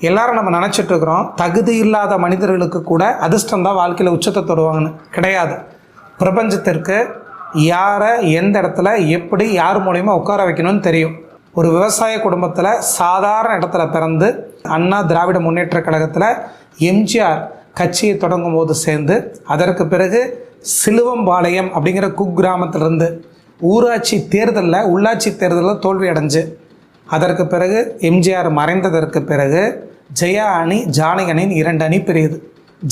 எல்லாரும் நம்ம நினச்சிட்டு இருக்கிறோம் தகுதி இல்லாத மனிதர்களுக்கு கூட அதிர்ஷ்டம் தான் வாழ்க்கையில் உச்சத்தை தொடுவாங்கன்னு. கிடையாது. பிரபஞ்சத்திற்கு யாரை எந்த இடத்துல எப்படி யார் மூலயமா உட்கார வைக்கணும்னு தெரியும். ஒரு விவசாய குடும்பத்தில் சாதாரண இடத்துல பிறந்து அண்ணா திராவிட முன்னேற்ற கழகத்தில் எம்ஜிஆர் கட்சியை தொடங்கும் போது சேர்ந்து அதற்கு பிறகு சிலுவம்பாளையம் அப்படிங்கிற குக்கிராமத்திலிருந்து ஊராட்சி தேர்தலில் உள்ளாட்சி தேர்தலில் தோல்வி அடைஞ்சு அதற்கு பிறகு எம்ஜிஆர் மறைந்ததற்கு பிறகு ஜெயா அணி ஜானகி அணின்னு இரண்டு அணி பிரியுது.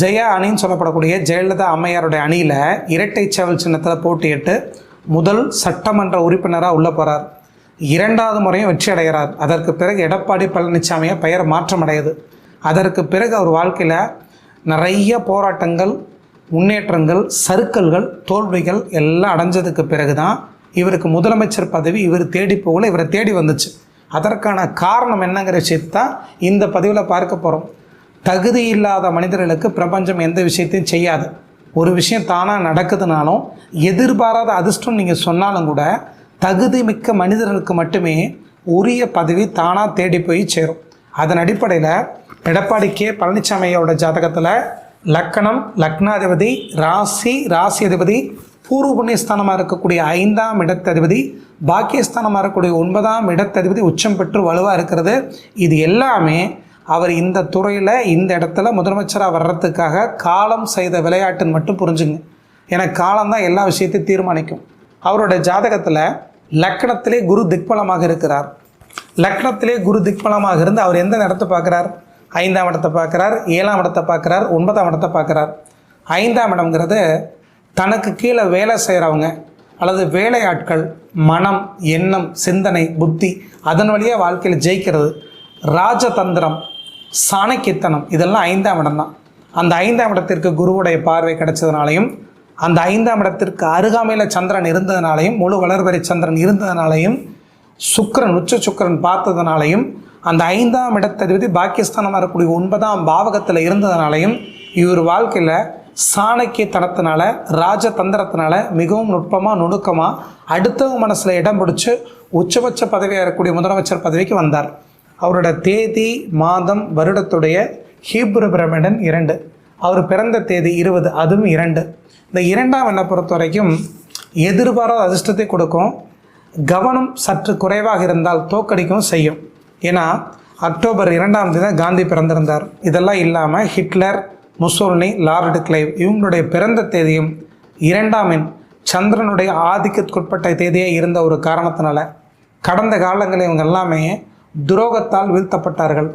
ஜெயா அணின்னு சொல்லப்படக்கூடிய ஜெயலலிதா அம்மையாருடைய அணியில் இரட்டை சேவல் சின்னத்தில் போட்டியிட்டு முதல் சட்டமன்ற உறுப்பினராக உள்ள போகிறார் இரண்டாவது முறையும் வெற்றி அடைகிறார். அதற்கு பிறகு எடப்பாடி பழனிசாமியாக பெயர் மாற்றம் அடையுது. அதற்கு பிறகு அவர் வாழ்க்கையில் நிறைய போராட்டங்கள் முன்னேற்றங்கள் சறுக்கல்கள் தோல்விகள் எல்லாம் அடைஞ்சதுக்கு பிறகு தான் இவருக்கு முதலமைச்சர் பதவி இவர் தேடி போகல இவரை தேடி வந்துச்சு. அதற்கான காரணம் என்னங்கிற விஷயத்தான் இந்த பதிவில் பார்க்க போகிறோம் தகுதி இல்லாத மனிதர்களுக்கு பிரபஞ்சம் எந்த விஷயத்தையும் செய்யாது. ஒரு விஷயம் தானாக நடக்குதுனாலும் எதிர்பாராத அதிர்ஷ்டம் நீங்கள் சொன்னாலும் கூட தகுதி மிக்க மனிதர்களுக்கு மட்டுமே உரிய பதவி தானாக தேடி போய் சேரும். அதன் அடிப்படையில் எடப்பாடி கே பழனிசாமியோட ஜாதகத்தில் லக்கணம் லக்னாதிபதி ராசி ராசி அதிபதி பூர்வ புண்ணியஸ்தானமாக இருக்கக்கூடிய ஐந்தாம் இடத்ததிபதி பாக்கியஸ்தானமாக இருக்கக்கூடிய ஒன்பதாம் இடத்ததிபதி உச்சம் பெற்று வலுவாக இருக்கிறது. இது எல்லாமே அவர் இந்த துறையில் இந்த இடத்துல முதலமைச்சராக வர்றதுக்காக காலம் செய்த விளையாட்டுன்னு மட்டும் புரிஞ்சுங்க. ஏன்னா காலம் தான் எல்லா விஷயத்தையும் தீர்மானிக்கும். அவரோட ஜாதகத்தில் லக்கணத்திலே குரு திக்பலமாக இருக்கிறார். லக்னத்திலே குரு திக்பலமாக இருந்து அவர் எந்த இடத்தை பார்க்குறார்? ஐந்தாம் இடத்தை பார்க்குறார் ஏழாம் இடத்தை பார்க்குறார் ஒன்பதாம் இடத்தை பார்க்குறார். ஐந்தாம் இடம்ங்கிறது தனக்கு கீழே வேலை செய்கிறவங்க அல்லது வேலையாட்கள் மனம் எண்ணம் சிந்தனை புத்தி அதன் வழியாக வாழ்க்கையில் ஜெயிக்கிறது ராஜதந்திரம் சாணக்கியத்தனம் இதெல்லாம் ஐந்தாம் இடம்தான் அந்த ஐந்தாம் இடத்திற்கு குருவுடைய பார்வை கிடைச்சதுனாலையும் அந்த ஐந்தாம் இடத்திற்கு அருகாமையில் சந்திரன் இருந்ததுனாலையும் முழு வளர்வரை சந்திரன் இருந்ததுனாலையும் சுக்கரன் உச்ச சுக்கரன் பார்த்ததுனாலையும் அந்த ஐந்தாம் இடத்தை பாகிஸ்தானமாக இருக்கக்கூடிய ஒன்பதாம் பாவகத்தில் இருந்ததுனாலையும் இவர் வாழ்க்கையில் சாணக்கியத்தனத்தினால ராஜதந்திரத்தினால மிகவும் நுட்பமாக நுணுக்கமாக அடுத்தவங்க மனசில் இடம் பிடிச்சி உச்சபட்ச பதவியாக இருக்கக்கூடிய முதலமைச்சர் பதவிக்கு வந்தார். அவரோட தேதி மாதம் வருடத்துடைய ஹீப்ரு பிரமிடன் இரண்டு. அவர் பிறந்த தேதி இருபது அதுவும் இரண்டு. இந்த இரண்டாம் எண்ணை பொறுத்த வரைக்கும் எதிர்பாராத அதிர்ஷ்டத்தை கொடுக்கும். கவனம் சற்று குறைவாக இருந்தால் தோக்கடிக்கவும் செய்யும். ஏன்னா அக்டோபர் இரண்டாம் தேதி தான் காந்தி பிறந்திருந்தார். இதெல்லாம் இல்லாமல் ஹிட்லர் முசோலினி லார்டு கிளைவ் இவங்களுடைய பிறந்த தேதியும் இரண்டாம் எண் சந்திரனுடைய ஆதிக்கத்துக்குட்பட்ட தேதியாக இருந்த ஒரு காரணத்தினால கடந்த காலங்களில் இவங்க எல்லாமே துரோகத்தால் வீழ்த்தப்பட்டார்கள்.